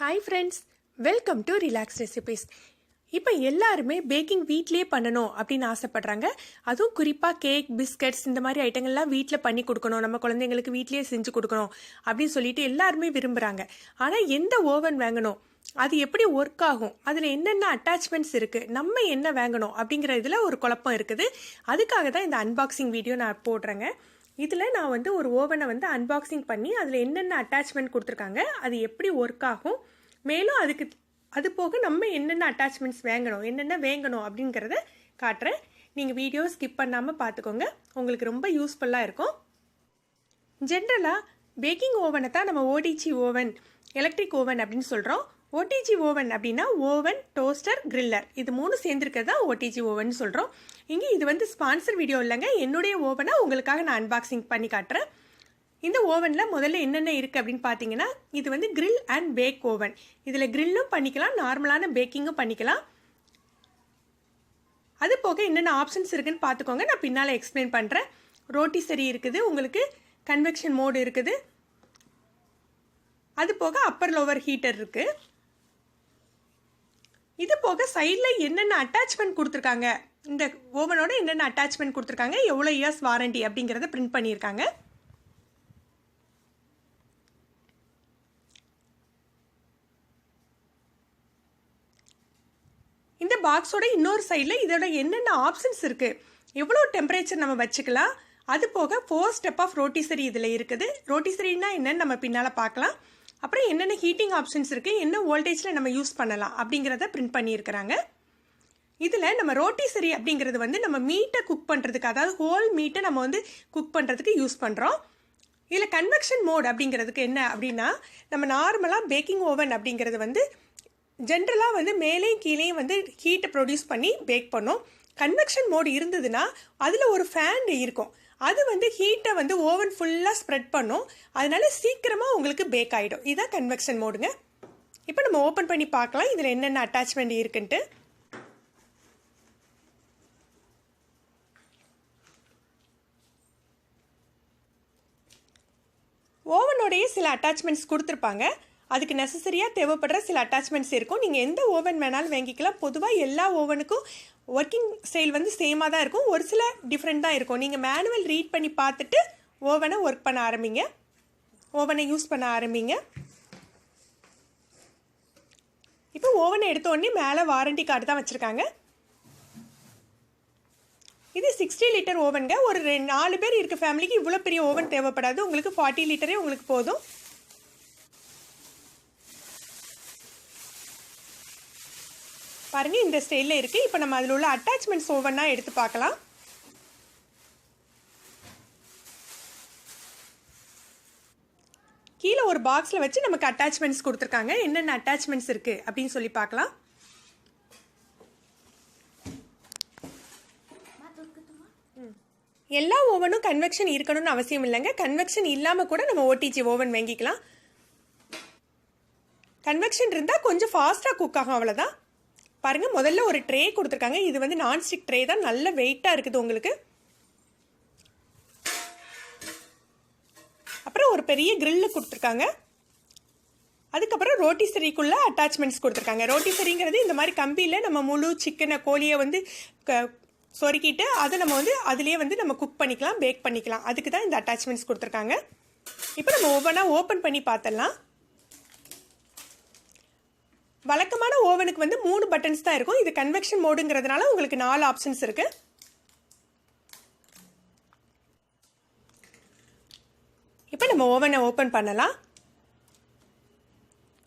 Hi friends welcome to relax recipes இப்போ எல்லாருமே packing வீட்லேயே பண்ணணும் அப்படின்னு ஆசைப்பட்றாங்க. அதுவும் குறிப்பாக கேக் பிஸ்கட்ஸ் இந்த மாதிரி ஐட்டங்கள்லாம் வீட்டில் பண்ணி கொடுக்கணும். நம்ம குழந்தைங்களுக்கு வீட்லேயே செஞ்சு கொடுக்கணும் அப்படின்னு சொல்லிட்டு எல்லாருமே விரும்புகிறாங்க ஆனால் எந்த ஓவன் வாங்கணும்? அது எப்படி ஒர்க் ஆகும்? அதில் என்னென்ன அட்டாச்மெண்ட்ஸ் இருக்குது நம்ம என்ன வாங்கணும்? அப்படிங்கிற இதில் ஒரு குழப்பம் இருக்குது. அதுக்காக தான் இந்த அன்பாக்சிங் வீடியோ நான் போடுறேங்க. இதில் நான் வந்து ஒரு ஓவனை வந்து அன்பாக்சிங் பண்ணி அதில் என்னென்ன அட்டாச்மெண்ட் கொடுத்துருக்காங்க அது எப்படி ஒர்க் ஆகும் மேலும் அதுக்கு அது போக நம்ம என்னென்ன அட்டாச்மெண்ட்ஸ் வாங்கணும் என்னென்ன வேங்கணும் அப்படிங்கிறத காட்டுறேன். நீங்கள் வீடியோ ஸ்கிப் பண்ணாமல் பார்த்துக்கோங்க உங்களுக்கு ரொம்ப யூஸ்ஃபுல்லாக இருக்கும். ஜென்ரலாக பேக்கிங் ஓவனை தான் நம்ம ஓடிஜி ஓவன் எலக்ட்ரிக் ஓவன் அப்படின்னு சொல்கிறோம் ஓடிஜி ஓவன் அப்படின்னா ஓவன் டோஸ்டர் கிரில்லர் இது மூணு சேர்ந்துருக்கிறது தான் ஓடிஜி ஓவன் சொல்கிறோம் இங்கே இது வந்து ஸ்பான்சர் வீடியோ இல்லைங்க. என்னுடைய ஓவனை உங்களுக்காக நான் அன்பாக்சிங் பண்ணி காட்டுறேன். இந்த ஓவனில் முதல்ல என்னென்ன இருக்குது அப்படின்னு பார்த்தீங்கன்னா இது வந்து கிரில் அண்ட் பேக் ஓவன் இதில் கிரில்லும் பண்ணிக்கலாம் நார்மலான பேக்கிங்கும் பண்ணிக்கலாம். அது போக என்னென்ன ஆப்ஷன்ஸ் இருக்குதுன்னு பார்த்துக்கோங்க நான் பின்னால் எக்ஸ்பிளைன் பண்ணுறேன் ரோட்டி சரி இருக்குது உங்களுக்கு கன்வெக்ஷன் மோடு இருக்குது. அது போக அப்பர் லோவர் ஹீட்டர் இருக்குது இது போக சைடில் என்னென்ன அட்டாச்மெண்ட் கொடுத்துருக்காங்க? இந்த ஓவனோட என்னென்ன அட்டாச்மெண்ட் கொடுத்துருக்காங்க? எவ்வளோ இயர்ஸ் வாரண்டி அப்படிங்கிறத பிரிண்ட் பண்ணியிருக்காங்க. இந்த பாக்ஸோட இன்னொரு சைடில் இதோட என்னென்ன ஆப்ஷன்ஸ் இருக்குது எவ்வளோ டெம்பரேச்சர் நம்ம வச்சுக்கலாம்? அது போக ஃபோர் ஸ்டெப் ஆஃப் ரோட்டிசரி இதில் இருக்குது. ரோட்டிசரின்னா என்னன்னு நம்ம பின்னால் பார்க்கலாம். அப்புறம் என்னென்ன ஹீட்டிங் ஆப்ஷன்ஸ் இருக்குது என்ன வோல்டேஜில் நம்ம யூஸ் பண்ணலாம்? அப்படிங்கிறத பிரிண்ட் பண்ணியிருக்கிறாங்க. இதில் நம்ம ரோட்டிசரி அப்படிங்கிறது வந்து நம்ம மீட்டை குக் பண்ணுறதுக்கு அதாவது ஹோல் மீட்டை நம்ம வந்து குக் பண்ணுறதுக்கு யூஸ் பண்ணுறோம் இதில் கன்வெக்ஷன் மோட் அப்படிங்கிறதுக்கு என்ன அப்படின்னா நம்ம நார்மலாக பேக்கிங் ஓவன் அப்படிங்கிறது வந்து ஜென்ரலாக வந்து மேலேயும் கீழேயும் வந்து ஹீட்டை ப்ரொடியூஸ் பண்ணி பேக் பண்ணோம். கன்வெக்ஷன் மோடு இருந்ததுன்னா அதில் ஒரு ஃபேன் இருக்கும். அது வந்து ஹீட்டை வந்து ஓவன் ஃபுல்லாக ஸ்ப்ரெட் பண்ணும். அதனால சீக்கிரமாக உங்களுக்கு பேக் ஆகிடும் இதுதான் கன்வெக்ஷன் மோடுங்க இப்போ நம்ம ஓப்பன் பண்ணி பார்க்கலாம். இதில் என்னென்ன அட்டாச்மெண்ட் இருக்குன்ட்டு. ஓவனோடைய சில அட்டாச்மெண்ட்ஸ் கொடுத்துருப்பாங்க. அதுக்கு நெசசரியாக தேவைப்படுற சில அட்டாச்மெண்ட்ஸ் இருக்கும். நீங்கள் எந்த ஓவன் வேணாலும் வாங்கிக்கலாம். பொதுவாக எல்லா ஓவனுக்கும் ஒர்க்கிங் ஸ்டைல் வந்து சேமாக தான் இருக்கும். ஒரு சில டிஃப்ரெண்ட் தான் இருக்கும். நீங்கள் மேனுவல் ரீட் பண்ணி பார்த்துட்டு ஓவனை ஒர்க் பண்ண ஆரம்பிங்க. ஓவனை யூஸ் பண்ண ஆரம்பிங்க. இப்போ ஓவனை எடுத்தோடனே மேலே வாரண்டி கார்டு தான் வச்சுருக்காங்க. இது சிக்ஸ்டி லிட்டர் ஓவனுங்க ஒரு ரெண்டு நாலு பேர் இருக்க ஃபேமிலிக்கு இவ்வளோ பெரிய ஓவன் தேவைப்படாது. உங்களுக்கு ஃபார்ட்டி லிட்டரே உங்களுக்கு போதும். பாருங்கள் இந்த ஸ்டைலில் இருக்குது இப்போ நம்ம அதில் உள்ள அட்டாச்மெண்ட்ஸ் ஒவ்வொன்றா எடுத்து பார்க்கலாம். கீழே ஒரு பாக்ஸில் வச்சு நமக்கு அட்டாச்மெண்ட்ஸ் கொடுத்துருக்காங்க. என்னென்ன அட்டாச்மெண்ட்ஸ் இருக்குது அப்படின்னு சொல்லி பார்க்கலாம். எல்லா ஓவனும் கன்வெக்ஷன் இருக்கணும்னு அவசியம் இல்லைங்க. கன்வெக்ஷன் இல்லாமல் கூட நம்ம ஓடிஜி ஓவன் வாங்கிக்கலாம். கன்வெக்ஷன் இருந்தால் கொஞ்சம் ஃபாஸ்ட்டாக குக் ஆகும் அவ்வளோதான் பாருங்கள் முதல்ல ஒரு ட்ரே கொடுத்துருக்காங்க. இது வந்து நான்ஸ்டிக் ட்ரே தான். நல்ல வெயிட்டாக இருக்குது உங்களுக்கு. அப்புறம் ஒரு பெரிய கிரில்லு கொடுத்துருக்காங்க. அதுக்கப்புறம் ரோட்டிசரிக்குள்ள அட்டாச்மெண்ட்ஸ் கொடுத்துருக்காங்க. ரோட்டிசரிங்கிறது இந்த மாதிரி கம்பியில் நம்ம முழு சிக்கனை கோழியை வந்து க- சொருக்கிட்டு அதை நம்ம வந்து அதுலேயே வந்து நம்ம குக் பண்ணிக்கலாம் பேக் பண்ணிக்கலாம். அதுக்கு தான் இந்த அட்டாச்மெண்ட்ஸ் கொடுத்துருக்காங்க. இப்போ நம்ம ஒவ்வொன்றா ஓப்பன் பண்ணி பார்த்தலாம் வழக்கமான ஓவனுக்கு வந்து மூணு பட்டன்ஸ் தான் இருக்கும். இது கன்வெக்ஷன் மோடுங்கிறதுனால உங்களுக்கு நாலு ஆப்ஷன்ஸ் இருக்கு. இப்போ நம்ம ஓவனை ஓப்பன் பண்ணலாம்.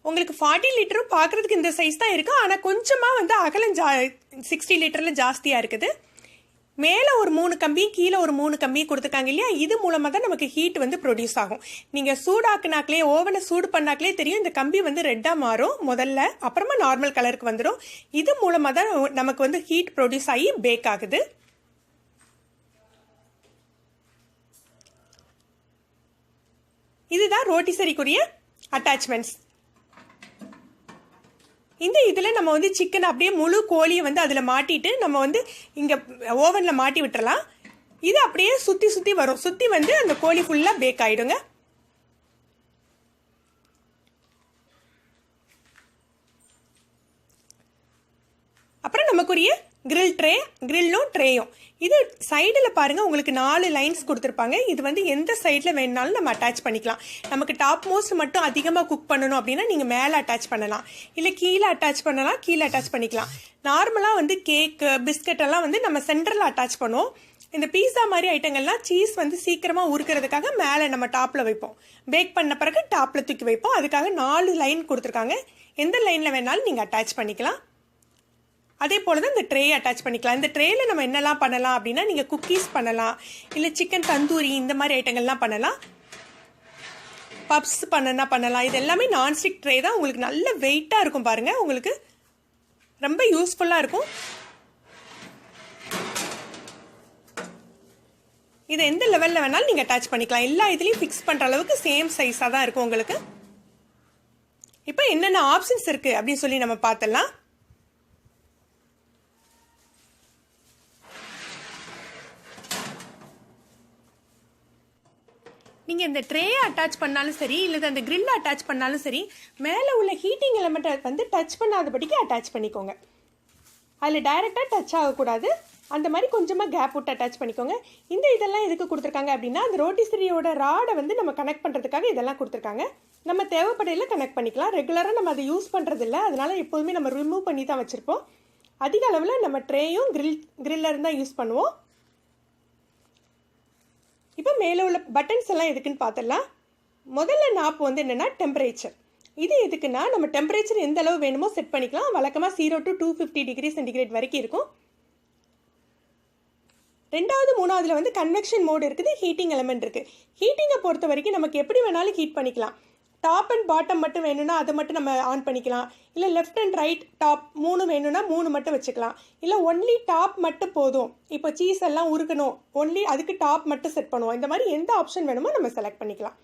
உங்களுக்கு ஃபார்ட்டி லிட்டரும் பார்க்குறதுக்கு இந்த சைஸ் தான் இருக்குது ஆனால் கொஞ்சமாக வந்து அகலம் ஜா சிக்ஸ்டி லிட்டரில் ஜாஸ்தியாக இருக்குது. மேலே ஒரு மூணு கம்பியும் கீழே ஒரு மூணு கம்பியும் கொடுத்துருக்காங்க இல்லையா? இது மூலமாக தான் நமக்கு ஹீட் வந்து ப்ரொடியூஸ் ஆகும். நீங்கள் சூடாக்குனாக்களே ஓவனை சூடு பண்ணாக்களே தெரியும் இந்த கம்பி வந்து ரெட்டாக மாறும் முதல்ல அப்புறமா நார்மல் கலருக்கு வந்துடும் இது மூலமாக தான் நமக்கு வந்து ஹீட் ப்ரொடியூஸ் ஆகி பேக் ஆகுது. இதுதான் ரோட்டிசரிக்குரிய அட்டாச்மெண்ட்ஸ் இந்த இதில் நம்ம வந்து சிக்கனை அப்படியே முழு கோழியை வந்து அதில் மாட்டிட்டு நம்ம வந்து இங்கே ஓவனில் மாட்டி விட்டுறலாம். இது அப்படியே சுற்றி சுற்றி வரும். சுற்றி வந்து அந்த கோழி ஃபுல்லாக பேக் ஆகிடுங்க அப்புறம் நமக்குரிய கிரில் ட்ரே கிரில்லும் ட்ரேயும் இது சைடில் பாருங்கள் உங்களுக்கு நாலு லைன்ஸ் கொடுத்துருப்பாங்க. இது வந்து எந்த சைடில் வேணுனாலும் நம்ம அட்டாச் பண்ணிக்கலாம். நமக்கு டாப் மோஸ்ட் மட்டும் அதிகமாக குக் பண்ணணும் அப்படின்னா நீங்கள் மேலே அட்டாச் பண்ணலாம். இல்லை கீழே அட்டாச் பண்ணலாம் கீழே அட்டாச் பண்ணிக்கலாம். நார்மலாக வந்து கேக்கு பிஸ்கட் எல்லாம் வந்து நம்ம சென்டரில் அட்டாச் பண்ணுவோம். இந்த பீஸா மாதிரி ஐட்டங்கள்லாம் சீஸ் வந்து சீக்கிரமாக உருக்கிறதுக்காக மேலே நம்ம டாப்பில் வைப்போம். பேக் பண்ண பிறகு டாப்பில் தூக்கி வைப்போம். அதுக்காக நாலு லைன் கொடுத்துருக்காங்க. எந்த லைனில் வேணாலும் நீங்கள் அட்டாச் பண்ணிக்கலாம். அதே போல் தான் இந்த ட்ரே அட்டாச் பண்ணிக்கலாம். இந்த ட்ரேயில் நம்ம என்னெல்லாம் பண்ணலாம் அப்படின்னா நீங்கள் குக்கீஸ் பண்ணலாம். இல்லை சிக்கன் தந்தூரி இந்த மாதிரி ஐட்டங்கள்லாம் பண்ணலாம். பப்ஸ் பண்ணனா பண்ணலாம். இது எல்லாமே நான்ஸ்டிக் ட்ரே தான். உங்களுக்கு நல்ல வெயிட்டாக இருக்கும் பாருங்கள் உங்களுக்கு ரொம்ப யூஸ்ஃபுல்லாக இருக்கும். இதை எந்த லெவலில் வேணாலும் நீங்கள் அட்டாச் பண்ணிக்கலாம். எல்லா இதுலேயும் ஃபிக்ஸ் பண்ணுற அளவுக்கு சேம் சைஸாக தான் இருக்கும் உங்களுக்கு. இப்போ என்னென்ன ஆப்ஷன்ஸ் இருக்குது அப்படின்னு சொல்லி நம்ம பார்த்தலாம் நீங்கள் இந்த ட்ரே அட்டாச் பண்ணாலும் சரி இல்லை அந்த grill அட்டாச் பண்ணாலும் சரி மேலே உள்ள ஹீட்டிங் எலமெண்ட்டை வந்து டச் பண்ணாதபடிக்கு அட்டாச் பண்ணிக்கோங்க. அதில் டைரெக்டாக டச் ஆகக்கூடாது. அந்த மாதிரி கொஞ்சமாக கேப் விட்டு அட்டாச் பண்ணிக்கோங்க. இந்த இதெல்லாம் எதுக்கு கொடுத்துருக்காங்க அப்படின்னா அந்த ரோட்டிஸ்திரியோட ராடை வந்து நம்ம கனெக்ட் பண்ணுறதுக்காக இதெல்லாம் கொடுத்துருக்காங்க. நம்ம தேவைப்படையில் கனெக்ட் பண்ணிக்கலாம். ரெகுலராக நம்ம அதை யூஸ் பண்ணுறதில்ல அதனால் எப்போதுமே நம்ம ரிமூவ் பண்ணி தான் வச்சுருப்போம். அதிக அளவில் நம்ம ட்ரேயும் கிரில் கிரில்லர் தான் யூஸ் பண்ணுவோம். இப்போ மேலே உள்ள பட்டன்ஸ் எல்லாம் எதுக்குன்னு பார்த்துடலாம். முதல்ல நாப் வந்து என்னென்னா டெம்பரேச்சர் இது எதுக்குன்னா நம்ம டெம்பரேச்சர் எந்த அளவு வேணுமோ செட் பண்ணிக்கலாம். வழக்கமாக zero to two fifty degree centigrade வரைக்கும் இருக்கும். ரெண்டாவது மூணாவதுல வந்து கன்வெக்ஷன் மோடு இருக்குது ஹீட்டிங் எலமெண்ட் இருக்குது ஹீட்டிங்கை பொறுத்த வரைக்கும் நமக்கு எப்படி வேணாலும் ஹீட் பண்ணிக்கலாம். டாப் அண்ட் பாட்டம் மட்டும் வேணும்னா அதை மட்டும் நம்ம ஆன் பண்ணிக்கலாம். இல்லை லெஃப்ட் அண்ட் ரைட் டாப் மூணு வேணும்னா மூணு மட்டும் வச்சுக்கலாம். இல்லை ஒன்லி டாப் மட்டும் போதும். இப்போ சீஸ் எல்லாம் உருக்கணும் ஒன்லி அதுக்கு டாப் மட்டும் செட் பண்ணுவோம். இந்த மாதிரி எந்த ஆப்ஷன் வேணுமோ நம்ம செலக்ட் பண்ணிக்கலாம்.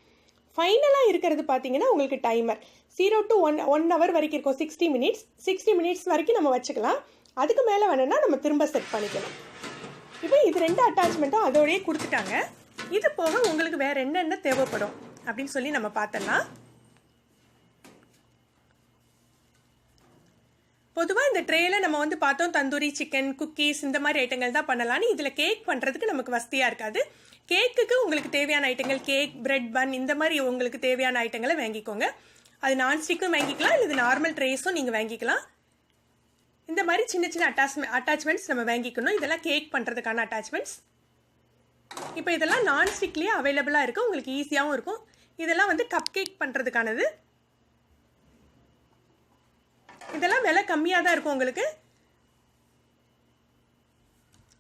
ஃபைனலாக இருக்கிறது பார்த்தீங்கன்னா உங்களுக்கு timer zero to one one hour வரைக்கும் இருக்கும். சிக்ஸ்டி மினிட்ஸ் சிக்ஸ்டி மினிட்ஸ் வரைக்கும் நம்ம வச்சுக்கலாம். அதுக்கு மேலே வேணும்னா நம்ம திரும்ப செட் பண்ணிக்கலாம். இப்போ இது ரெண்டு அட்டாச்மெண்ட்டும் அதோடயே கொடுத்துட்டாங்க. இது போக உங்களுக்கு வேறு என்னென்ன தேவைப்படும் அப்படின்னு சொல்லி நம்ம பார்த்தோம்னா பொதுவாக இந்த ட்ரேயில் நம்ம வந்து பார்த்தோம் தந்தூரி சிக்கன் குக்கீஸ் இந்த மாதிரி ஐட்டங்கள் தான் பண்ணலாம்னு இதில் கேக் பண்ணுறதுக்கு நமக்கு வசதியாக இருக்காது. கேக்குக்கு உங்களுக்கு தேவையான ஐட்டங்கள் கேக் பிரெட் பன் இந்த மாதிரி உங்களுக்கு தேவையான ஐட்டங்களை வாங்கிக்கோங்க. அது நான்ஸ்டிக்கும் வாங்கிக்கலாம் இல்லை நார்மல் ட்ரேஸும் நீங்கள் வாங்கிக்கலாம். இந்த மாதிரி சின்ன சின்ன அட்டாச்மெண்ட் அட்டாச்மெண்ட்ஸ் நம்ம வாங்கிக்கணும். இதெல்லாம் கேக் பண்ணுறதுக்கான அட்டாச்மெண்ட்ஸ் இப்போ இதெல்லாம் நான்ஸ்டிக்லேயே அவைலபிளாக இருக்கும். உங்களுக்கு ஈஸியாகவும் இருக்கும். இதெல்லாம் வந்து கப் கேக் பண்ணுறதுக்கானது இதெல்லாம் விலை கம்மியாக தான் இருக்கும் உங்களுக்கு.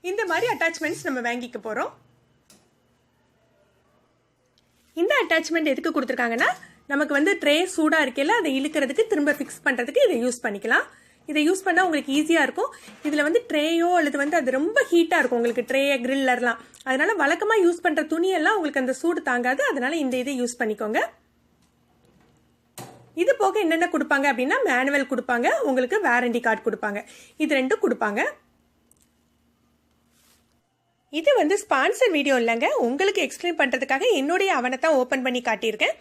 இந்த மாதிரி அட்டாச்மெண்ட்ஸ் நம்ம வாங்கிக்க போகிறோம் இந்த அட்டாச்மெண்ட் எதுக்கு கொடுத்துருக்காங்கன்னா நமக்கு வந்து ட்ரே சூடாக இருக்கையில் அதை இழுக்கிறதுக்கு திரும்ப ஃபிக்ஸ் பண்ணுறதுக்கு இதை யூஸ் பண்ணிக்கலாம். இதை யூஸ் பண்ணால் உங்களுக்கு ஈஸியாக இருக்கும். இதில் வந்து ட்ரேயோ அல்லது வந்து அது ரொம்ப ஹீட்டாக இருக்கும் உங்களுக்கு ட்ரே கிரில்லர்லாம் அதனால் வழக்கமாக யூஸ் பண்ணுற துணியெல்லாம் உங்களுக்கு அந்த சூடு தாங்காது. அதனால் இந்த இதை யூஸ் பண்ணிக்கோங்க. இது போக என்னென்ன கொடுப்பாங்க அப்படின்னா மேனுவல் கொடுப்பாங்க உங்களுக்கு வேரண்டி கார்டு கொடுப்பாங்க. இது ரெண்டும் கொடுப்பாங்க. இது வந்து ஸ்பான்சர் வீடியோ இல்லைங்க. உங்களுக்கு எக்ஸ்பிளைன் பண்ணுறதுக்காக என்னுடைய அவனை தான் ஓப்பன் பண்ணி காட்டியிருக்கேன்.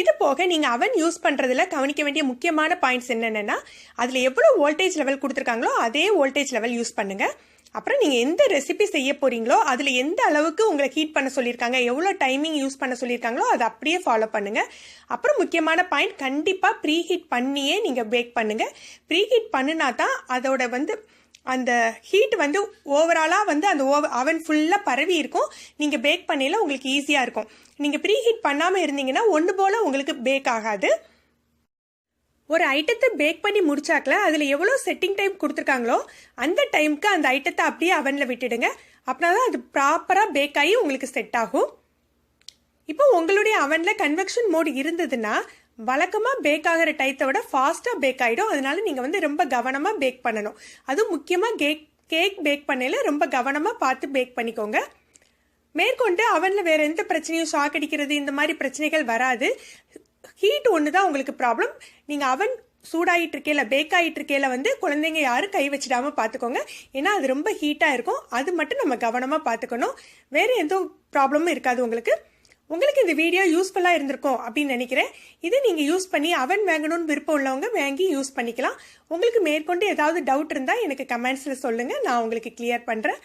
இது போக நீங்கள் அவன் யூஸ் பண்ணுறதுல கவனிக்க வேண்டிய முக்கியமான பாயிண்ட்ஸ் என்னென்னா அதில் எவ்வளோ வோல்டேஜ் லெவல் கொடுத்துருக்காங்களோ அதே வோல்டேஜ் லெவல் யூஸ் பண்ணுங்கள் அப்புறம் நீங்கள் எந்த ரெசிபி செய்ய போகிறீங்களோ அதில் எந்த அளவுக்கு உங்களை ஹீட் பண்ண சொல்லியிருக்காங்க எவ்வளோ டைமிங் யூஸ் பண்ண சொல்லியிருக்காங்களோ அதை அப்படியே ஃபாலோ பண்ணுங்கள் அப்புறம் முக்கியமான பாயிண்ட் கண்டிப்பாக ப்ரீ ஹீட் பண்ணியே நீங்கள் பேக் பண்ணுங்கள் ப்ரீ ஹீட் பண்ணினா தான் அதோட வந்து அந்த ஹீட் வந்து ஓவராலாக வந்து அந்த ஓவ அவன் ஃபுல்லாக பரவி இருக்கும். நீங்கள் பேக் பண்ணையில் உங்களுக்கு ஈஸியாக இருக்கும். நீங்கள் ப்ரீ ஹீட் பண்ணாமல் இருந்தீங்கன்னா ஒன்று போல் உங்களுக்கு பேக் ஆகாது. ஒரு ஐட்டத்தை பேக் பண்ணி முடிச்சாக்கல அதில் எவ்வளோ செட்டிங் டைம் கொடுத்துருக்காங்களோ அந்த டைமுக்கு அந்த ஐட்டத்தை அப்படியே அவனில் விட்டுடுங்க. அப்படின்னா தான் அது ப்ராப்பராக பேக் ஆகி உங்களுக்கு செட் ஆகும். இப்போ உங்களுடைய அவனில் கன்வெக்ஷன் மோடு இருந்ததுன்னா வழக்கமாக பேக் ஆகிற டயத்தை விட ஃபாஸ்ட்டாக பேக் ஆகிடும் அதனால நீங்கள் வந்து ரொம்ப கவனமாக பேக் பண்ணணும். அதுவும் முக்கியமாக கேக் கேக் பேக் பண்ணையில் ரொம்ப கவனமாக பார்த்து பேக் பண்ணிக்கோங்க. மேற்கொண்டு அவனில் வேறு எந்த பிரச்சனையும் ஷாக் அடிக்கிறது இந்த மாதிரி பிரச்சனைகள் வராது. ஹீட் ஒன்று தான் உங்களுக்கு ப்ராப்ளம் நீங்கள் அவன் சூடாகிட்டு இருக்கையில பேக் ஆகிட்டு இருக்கையில வந்து குழந்தைங்க யாரும் கை வச்சிடாம பார்த்துக்கோங்க ஏன்னா அது ரொம்ப ஹீட்டாக இருக்கும். அது மட்டும் நம்ம கவனமாக பார்த்துக்கணும் வேறு எந்த ப்ராப்ளமும் இருக்காது உங்களுக்கு. உங்களுக்கு இந்த வீடியோ யூஸ்ஃபுல்லாக இருந்திருக்கும் அப்படின்னு நினைக்கிறேன். இதை நீங்கள் யூஸ் பண்ணி அவன் வாங்கணும்னு விருப்பம் உள்ளவங்க வாங்கி யூஸ் பண்ணிக்கலாம். உங்களுக்கு மேற்கொண்டு ஏதாவது டவுட் இருந்தால் எனக்கு கமெண்ட்ஸில் சொல்லுங்கள் நான் உங்களுக்கு கிளியர் பண்ணுறேன்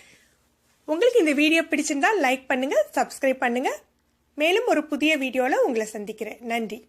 உங்களுக்கு இந்த வீடியோ பிடிச்சிருந்தா லைக் பண்ணுங்கள் சப்ஸ்கிரைப் பண்ணுங்கள் மேலும் ஒரு புதிய வீடியோவில் உங்களை சந்திக்கிறேன். நன்றி.